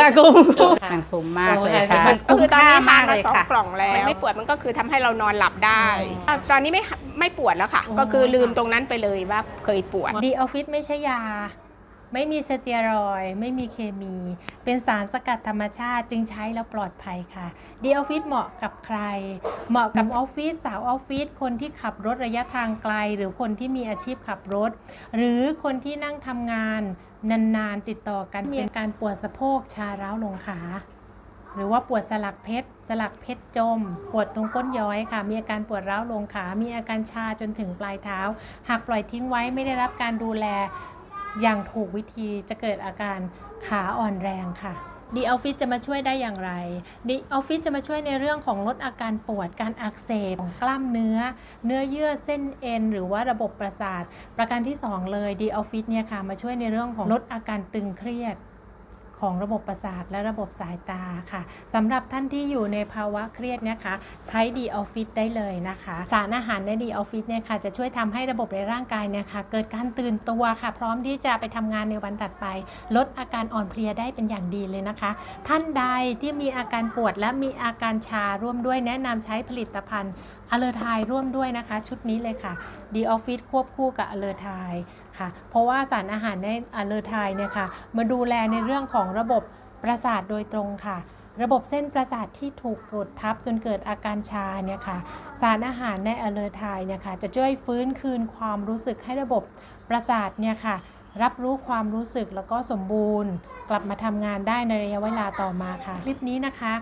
ค่ะคุ้มมันคุ้มมากเลยค่ะก็คุ้มคือตอนค่านี้ทามานกมาเลยสองค่ะกล่องแล้วมันไม่ปวดมันก็คือทำให้เรานอนหลับได้อะตอนนี้ไม่ไม่ปวดแล้วค่ะ ก็คือลืมตรงนั้นไปเลยว่าเคยปวดดีออฟฟิศไม่ใช่ยา ไม่มีสเตียรอยด์ไม่มีเคมี เป็นสารสกัดธรรมชาติจึงใช้แล้วปลอดภัยค่ะดีออฟฟิศเหมาะกับใคร เหมาะกับออฟฟิศสาวออฟฟิศคนที่ขับรถระยะทางไกล หรือคนที่มีอาชีพขับรถ หรือคนที่นั่งทำงานนานๆติดต่อกันมีอาการปวดสะโพกชาร้าวลงขาหรือว่าปวดสลักเพชร สลักเพชรจม ปวดตรงก้นย้อยค่ะ มีอาการปวดร้าวลงขา มีอาการชาจนถึงปลายเท้า หากปล่อยทิ้งไว้ไม่ได้รับการดูแล อย่างถูกวิธีจะเกิดอาการขาอ่อนแรงค่ะดีออฟฟิศจะมาช่วยได้อย่างไรดีออฟฟิศจะมาช่วยในเรื่องของลดอาการปวด การอักเสบของกล้ามเนื้อ เนื้อเยื่อเส้นเอ็นหรือว่าระบบประสาท ประการที่ 2 เลยดีออฟฟิศเนี่ยค่ะมาช่วยในเรื่องของลดอาการตึงเครียด ของระบบประสาทและระบบสายตาค่ะสำหรับท่านที่อยู่ในภาวะเครียดนะคะ ใช้ดีออฟฟิศได้เลยนะคะ สารอาหารในดีออฟฟิศเนี่ยค่ะจะช่วยทำให้ระบบในร่างกายเนี่ยค่ะเกิดการตื่นตัวค่ะ พร้อมที่จะไปทำงานในวันถัดไป ลดอาการอ่อนเพลียได้เป็นอย่างดีเลยนะคะ ท่านใดที่มีอาการปวดและมีอาการชาร่วมด้วยแนะนำใช้ผลิตภัณฑ์อเลอร์ไทยร่วมด้วยนะคะ ชุดนี้เลยค่ะดีออฟฟิศควบคู่กับอเลอร์ไทยค่ะเพราะว่าสารอาหารในอะเลอร์ไทยเนี่ยค่ะมาดูแลในเรื่องของระบบประสาทโดยตรงค่ะ ระบบเส้นประสาทที่ถูกกดทับจนเกิดอาการชาเนี่ยค่ะสารอาหารในอะเลอร์ไทยเนี่ยค่ะจะช่วยฟื้นคืนความรู้สึกให้ระบบประสาทเนี่ยค่ะรับรู้ความรู้สึกแล้วก็สมบูรณ์ กลับมาทำงานได้ในระยะเวลาต่อมาค่ะ คลิปนี้นะคะ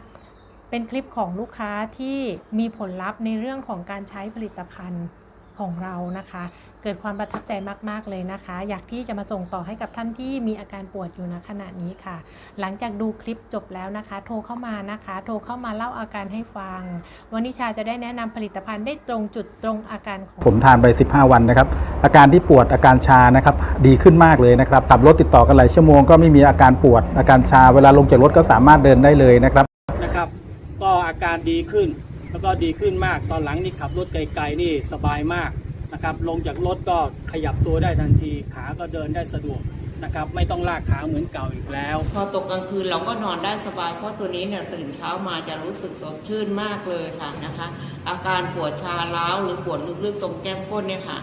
เป็นคลิปของลูกค้าที่มีผลลัพธ์ในเรื่องของการใช้ผลิตภัณฑ์ ของเรานะคะ เกิดความประทับใจมาก ๆ เลยนะคะ อยากที่จะมาส่งต่อให้กับท่านที่มีอาการปวดอยู่ณขณะนี้ค่ะ หลังจากดูคลิปจบแล้วนะคะ โทรเข้ามานะคะ โทรเข้ามาเล่าอาการให้ฟัง วันนิชาจะได้แนะนำผลิตภัณฑ์ได้ตรงจุดตรงอาการของผมทานไป 15 วันนะครับ อาการที่ปวดอาการชานะครับดีขึ้นมากเลยนะครับขับรถติดต่อกันหลายชั่วโมงก็ไม่มีอาการปวดอาการชาเวลาลงจากรถก็สามารถเดินได้เลยนะครับนะครับ ก็อาการดีขึ้น แล้วก็ดีขึ้นมากตอนหลังนี่ขับรถไกลๆนี่สบายมากนะครับลงจากรถก็ขยับตัวได้ทันทีขาก็เดินได้สะดวกนะครับไม่ต้องลากขาเหมือนเก่าอีกแล้ว พอตกกลางคืนเราก็นอนได้สบาย เพราะตัวนี้เนี่ยตื่นเช้ามาจะรู้สึกสดชื่นมากเลยค่ะนะคะ อาการปวดชาล้าวหรือปวดลึกๆตรงแก้มก้นเนี่ยค่ะ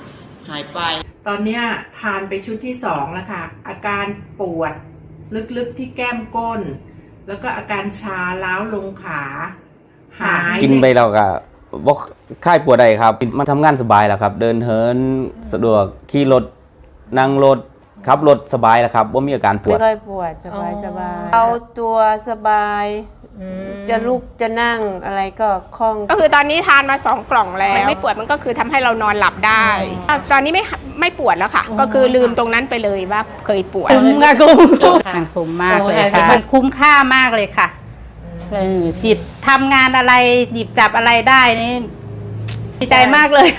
หายไป ตอนเนี้ยทานไปชุดที่สองแล้วค่ะ อาการปวดลึกๆที่แก้มก้น แล้วก็อาการชาล้าวลงขา หายกินไปแล้วก็บ่ค่ายปวดใดครับมาทำงานสบายแล้วครับ เดินเหินสะดวกขี่รถนั่งรถขับรถสบายแล้วครับว่ามีอาการปวไม่ด ค่อยปวดสบายอ๋อสบายเอาตัวสบาย จะลุกจะนั่งอะไรก็คล่อง ก็คือตอนนี้ทานมาสองกล่องแล้วมันไม่ปวดมันก็คือทำให้เรานอนหลับได้อะตอนนี้ไม่ไม่ปวดแล้วค่ะ ก็คือลืมตรงนั้นไปเลยว่าเคยปวด คุ้มค่ะคุ้มมันคุ้มมากเลยค่ะ มันคุ้มค่ามากเลยค่ะ ออจิตทำงานอะไรหยิบจับอะไรได้นี่ดีใจมากเลย